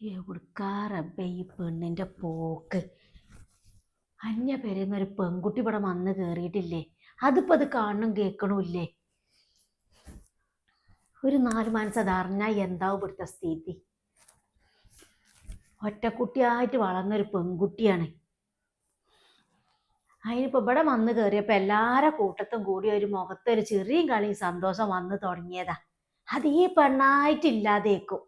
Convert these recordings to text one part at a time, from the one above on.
എവിടുക്കാറബ്ബേ ഈ പെണ്ണിന്റെ പോക്ക്? അന്യ പേരെന്നൊരു പെൺകുട്ടി ഇവിടെ വന്ന് കയറിയിട്ടില്ലേ അതിപ്പോ അത് കാണണം കേൾക്കണമില്ലേ ഒരു നാല് മനസ്സത് അറിഞ്ഞാൽ എന്താവും ഇവിടുത്തെ സ്ഥിതി? ഒറ്റക്കുട്ടിയായിട്ട് വളർന്നൊരു പെൺകുട്ടിയാണ്. അതിനിപ്പോ ഇവിടെ വന്ന് കയറിയപ്പോ എല്ലാരെ കൂട്ടത്തും കൂടി ഒരു മുഖത്തൊരു ചെറിയ കളി സന്തോഷം വന്ന് തുടങ്ങിയതാ. അത് ഈ പെണ്ണായിട്ടില്ലാതേക്കും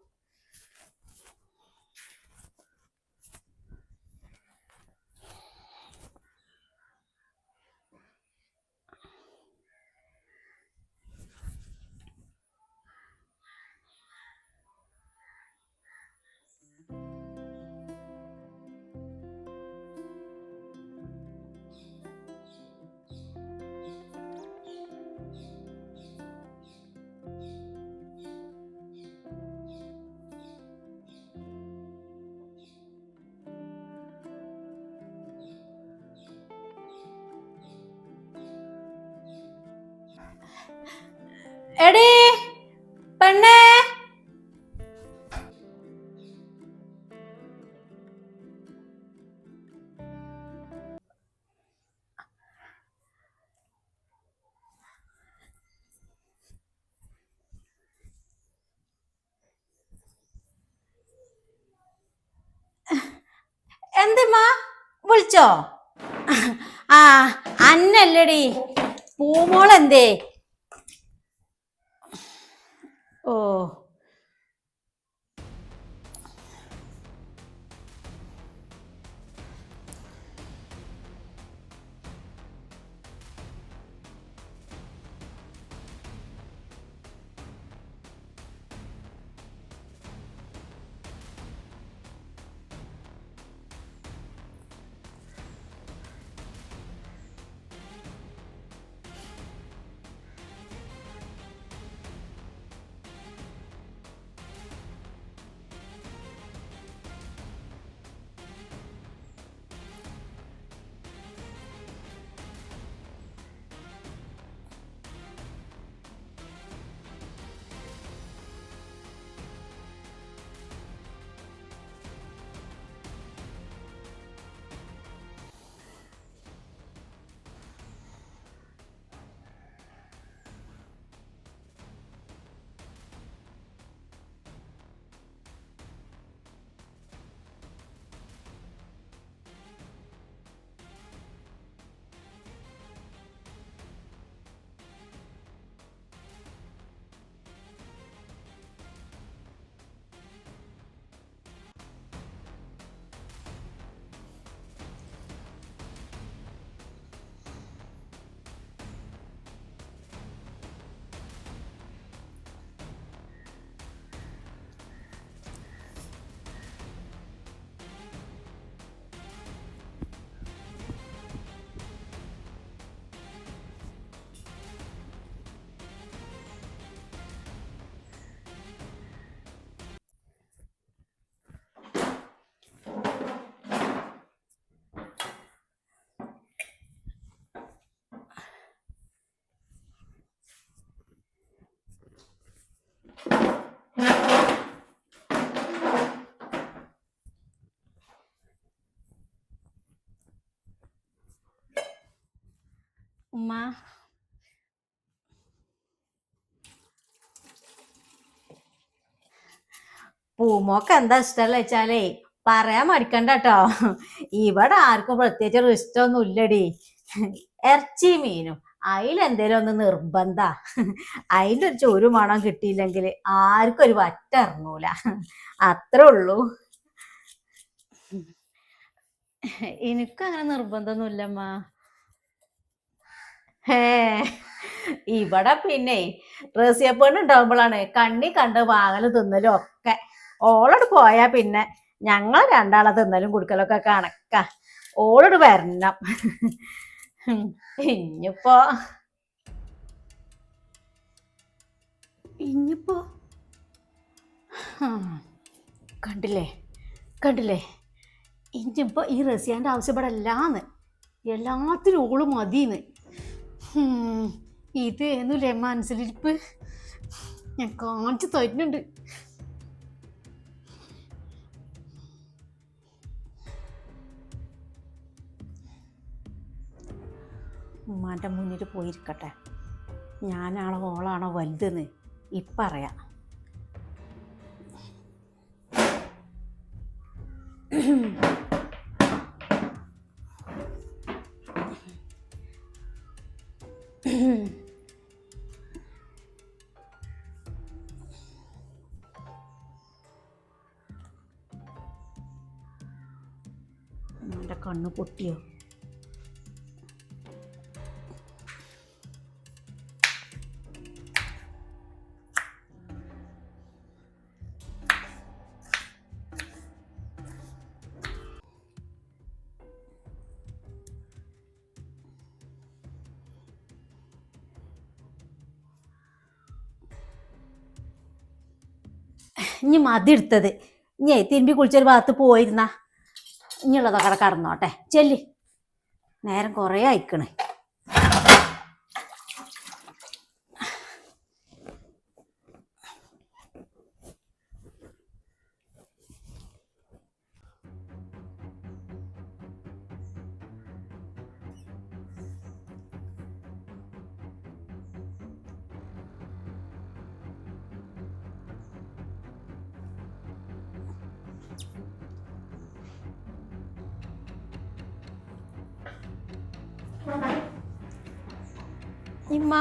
എടീ പെണ്ണേ. എന്തുമാ വിളിച്ചോ? ആ അന്നല്ലടി. പൂമോളെന്തേ? ഓ ഉമ്മ. പൂമോക്ക് എന്താ ഇഷ്ടമല്ല വെച്ചാലേ പറയാൻ മടിക്കണ്ട കേട്ടോ ഇവിടെ ആർക്കും പ്രത്യേകിച്ച് ഇഷ്ടമൊന്നും ഇല്ലടി. ഇറച്ചി മീനും. അതിലെന്തേലും ഒന്ന് നിർബന്ധ. അതിന്റെ ഒരു ചോരു മണം കിട്ടിയില്ലെങ്കിൽ ആർക്കും ഒരു വറ്റ ഇറങ്ങൂല. അത്രേ ഉള്ളൂ. എനിക്കും അങ്ങനെ നിർബന്ധമൊന്നുമില്ലമ്മ ഹേ. ഇവിടെ പിന്നെ റസിയ പെണ്ണ് ഉണ്ടാവുമ്പോഴാണ് കണ്ണി കണ്ട് വാങ്ങൽ തിന്നലും ഒക്കെ. ഓളോട് പോയാ പിന്നെ ഞങ്ങൾ രണ്ടാളെ തിന്നലും കുടുക്കലൊക്കെ കണക്ക. ഓളോട് വരണം. ഇഞ്ഞിപ്പോ ഇനിയിപ്പോ ഇനിയിപ്പോ? കണ്ടില്ലേ കണ്ടില്ലേ? ഇഞ്ഞിപ്പോ ഈ റസിയാന്റെ ആവശ്യപ്പെടല്ലാന്ന് എല്ലാത്തിനും ഓൾ മതിന്ന്. ഇത് ഇതേന്നുല്ലേ മനസ്സിലിരിപ്പ് ഞാൻ കാണിച്ചു തോറ്റിട്ടുണ്ട് ഉമ്മാന്റെ മുന്നിൽ പോയിരിക്കട്ടെ. ഞാനാണോ ഓളാണോ വലുതെന്ന് ഇപ്പറയാം എന്റെ കണ്ണ് പൊട്ടിയോ? ഇനി മതി എടുത്തത്. ഇനി തിരുമ്പി കുളിച്ചൊരു ഭാഗത്ത് പോയിരുന്ന. ഇനിയുള്ളതൊക്കെ അവിടെ കടന്നോട്ടെ ചെല്ലി. നേരം കുറേ അയക്കണേ ഇമ്മ.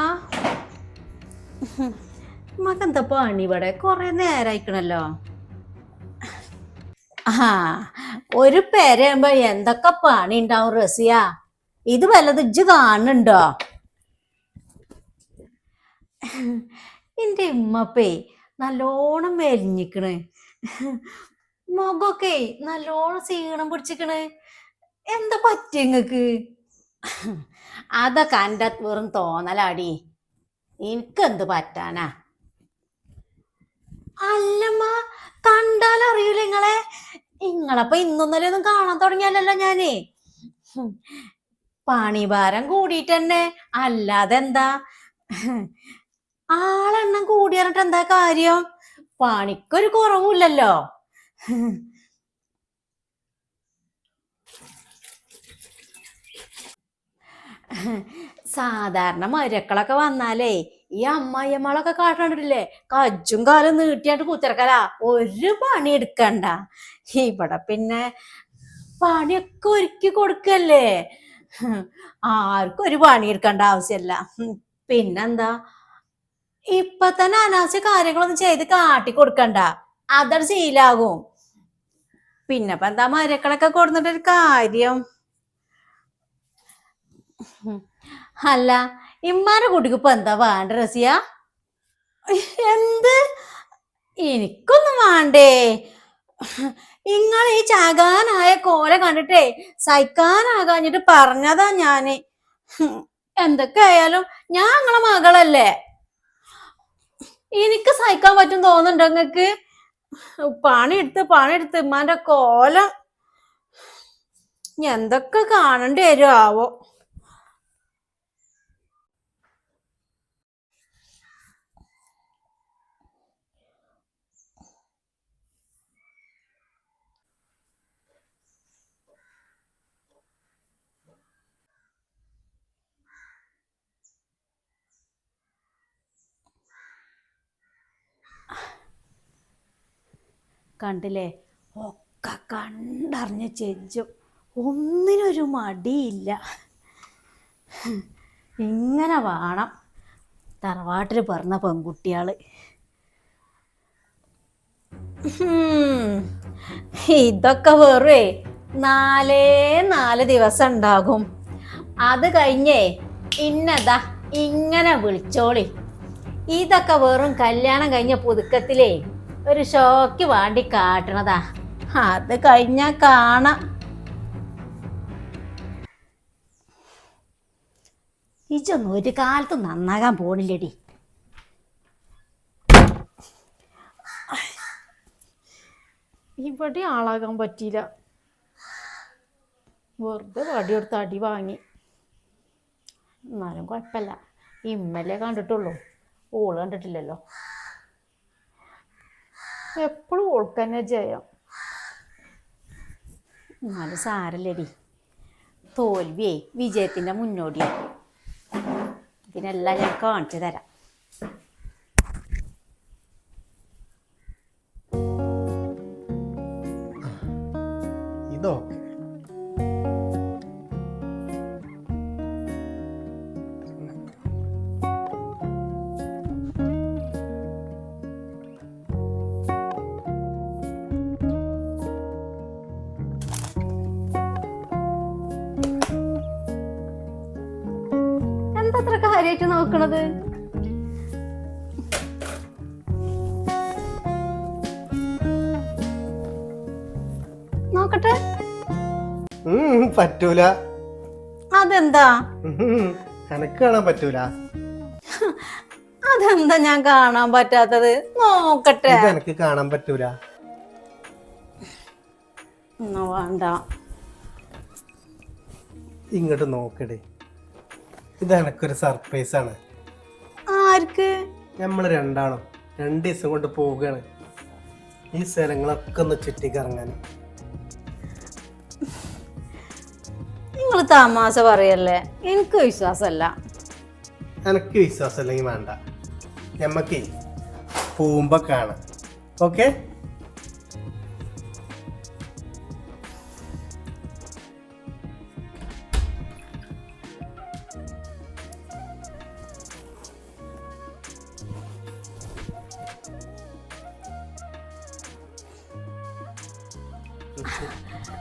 ഇമ്മക്ക് എന്താ ഇവിടെ? കുറെ ആ ഒരു പേരയുമ്പോ എന്തൊക്കെ പണി ഉണ്ടാവും റസിയ? ഇത് വല്ലത് ഇജ്ജ് കാണുന്നുണ്ടോ? എന്റെ ഉമ്മപ്പേ നല്ലോണം മെലിഞ്ഞിക്കണ്. മുഖമൊക്കെ നല്ലോണം സീണം പിടിച്ചിക്കണ്. എന്താ പറ്റിയ അതൊക്കെ എന്റെ വെറും തോന്നലാടി. എനിക്കെന്ത് പറ്റാനാ? അല്ലമ്മ കണ്ടാലറിയില്ല നിങ്ങളെ നിങ്ങളപ്പൊ ഇന്നൊന്നലെ ഒന്നും കാണാൻ തുടങ്ങിയല്ലോ ഞാനേ. പണിഭാരം കൂടിയിട്ട് തന്നെ അല്ലാതെ എന്താ ആളെണ്ണം കൂടിയറിട്ട് എന്താ കാര്യം? പണിക്കൊരു കുറവുമില്ലല്ലോ സാധാരണ മരക്കളൊക്കെ വന്നാലേ ഈ അമ്മായിയമ്മളൊക്കെ കാട്ടണ്ടില്ലേ കജ്ജും കാലം നീട്ടിയാണ്ട് കുത്തിറക്കല. ഒരു പണി എടുക്കണ്ട. ഇവിടെ പിന്നെ പണിയൊക്കെ ഒരുക്കി കൊടുക്കല്ലേ? ആർക്കും ഒരു പണി എടുക്കേണ്ട ആവശ്യമല്ല പിന്നെന്താ? ഇപ്പൊ തന്നെ അനാവശ്യ കാര്യങ്ങളൊന്നും ചെയ്ത് കാട്ടി കൊടുക്കണ്ട. അതൊരു ശീലാകും. പിന്നെപ്പ എന്താ മരക്കളൊക്കെ കൊടുത്തിട്ടൊരു കാര്യം. അല്ല ഇമ്മാന്റെ കുട്ടിക്ക് ഇപ്പൊ എന്താ വേണ്ട റസിയ? എന്ത്? എനിക്കൊന്നും വേണ്ടേ. നിങ്ങൾ ഈ ചാകാനായ കോല കണ്ടിട്ടേ സഹിക്കാനാകാഞ്ഞിട്ട് പറഞ്ഞതാ ഞാൻ. എന്തൊക്കെ ആയാലും ഞാൻ നിങ്ങളെ മകളല്ലേ? എനിക്ക് സഹിക്കാൻ പറ്റും തോന്നുന്നുണ്ടോ നിങ്ങക്ക് പണിയെടുത്ത് പണിയെടുത്ത് ഇമ്മാന്റെ കോലം. എന്തൊക്കെ കാണേണ്ടി വരും ആവോ? കണ്ടില്ലേ? ഒക്കെ കണ്ടറിഞ്ഞ് ചെജ്ജും. ഒന്നിനൊരു മടിയില്ല. ഇങ്ങനെ വേണം. തറവാട്ടിൽ പറഞ്ഞ പെൺകുട്ടിയാൾ. ഇതൊക്കെ വെറുതെ നാലേ നാല് ദിവസം ഉണ്ടാകും. അത് കഴിഞ്ഞേ ഇന്നതാ ഇങ്ങനെ വിളിച്ചോളി. ഇതൊക്കെ വെറും കല്യാണം കഴിഞ്ഞ പുതുക്കത്തിലേ ഒരു ഷോക്ക് വാണ്ടി കാട്ടണതാ. അത് കഴിഞ്ഞാ കാണാം. ഇജൊന്നും ഒരു കാലത്ത് നന്നാകാൻ പോണില്ലടി. ഇവിടെ ആളാകാൻ പറ്റിയില്ല. വെറുതെ വടിയെടുത്ത് അടി വാങ്ങി. എന്നാലും കുഴപ്പമില്ല. ഇമ്മല്ലേ കണ്ടിട്ടുള്ളൂ. ഓൾ കണ്ടിട്ടില്ലല്ലോ. എപ്പോഴും ഓൾക്ക് തന്നെ ജയം. എന്നാലും സാരല്ലടി. തോൽവിയേ വിജയത്തിന്റെ മുന്നോടിയാണ് ഇതിനെല്ലാം ഞാൻ കാണിച്ചു തരാം. നോക്കണത്? നോക്കട്ടെ. പറ്റൂല. അതെന്താ? എനക്ക് കാണാൻ പറ്റൂല. അതെന്താ ഞാൻ കാണാൻ പറ്റാത്തത്? നോക്കട്ടെ. എനിക്ക് കാണാൻ പറ്റൂല. വേണ്ട. ഇങ്ങോട്ട് നോക്കടേ. ഇത് എനക്കൊരു സർപ്രൈസ് ആണ്. ആർക്ക്? നമ്മൾ രണ്ടാളും രണ്ട് ദിവസം കൊണ്ട് പോവുകയാണ്. ഈ സ്ഥലങ്ങളൊക്കെ ഒന്ന് ചുറ്റിക്കറങ്ങാൻ നിങ്ങൾ തമാശ പറയല്ലേ? എനിക്ക് വിശ്വാസമല്ല എനിക്ക് വിശ്വാസം അല്ലെങ്കിൽ വേണ്ട. ഞമ്മക്കേ പോകുമ്പോ കാണാം. ഓക്കെ?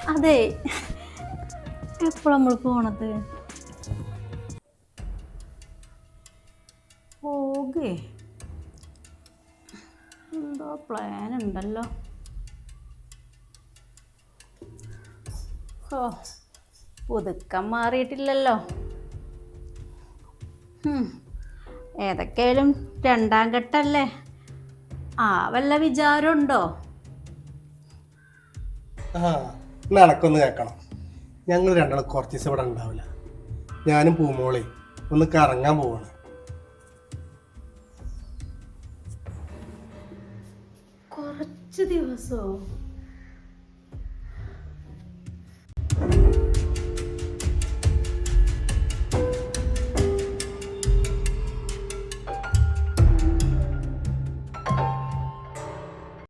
അതെ. എപ്പോഴാ നമ്മൾ പോണത്? പോകേ. എന്തോ പ്ലാൻ ഉണ്ടല്ലോ. ഓ പുതുക്കം മാറിയിട്ടില്ലല്ലോ. ഏതൊക്കെയായാലും രണ്ടാം ഘട്ടല്ലേ? ആ വല്ല വിചാരമുണ്ടോ? നടക്കൊന്ന് കേൾക്കണം. ഞങ്ങൾ രണ്ടാളും കുറച്ച് ദിവസം ഇവിടെ ഉണ്ടാവില്ല. ഞാനും പൂമോളെ ഒന്ന് കറങ്ങാൻ പോവാണ്. കുറച്ച് ദിവസോ?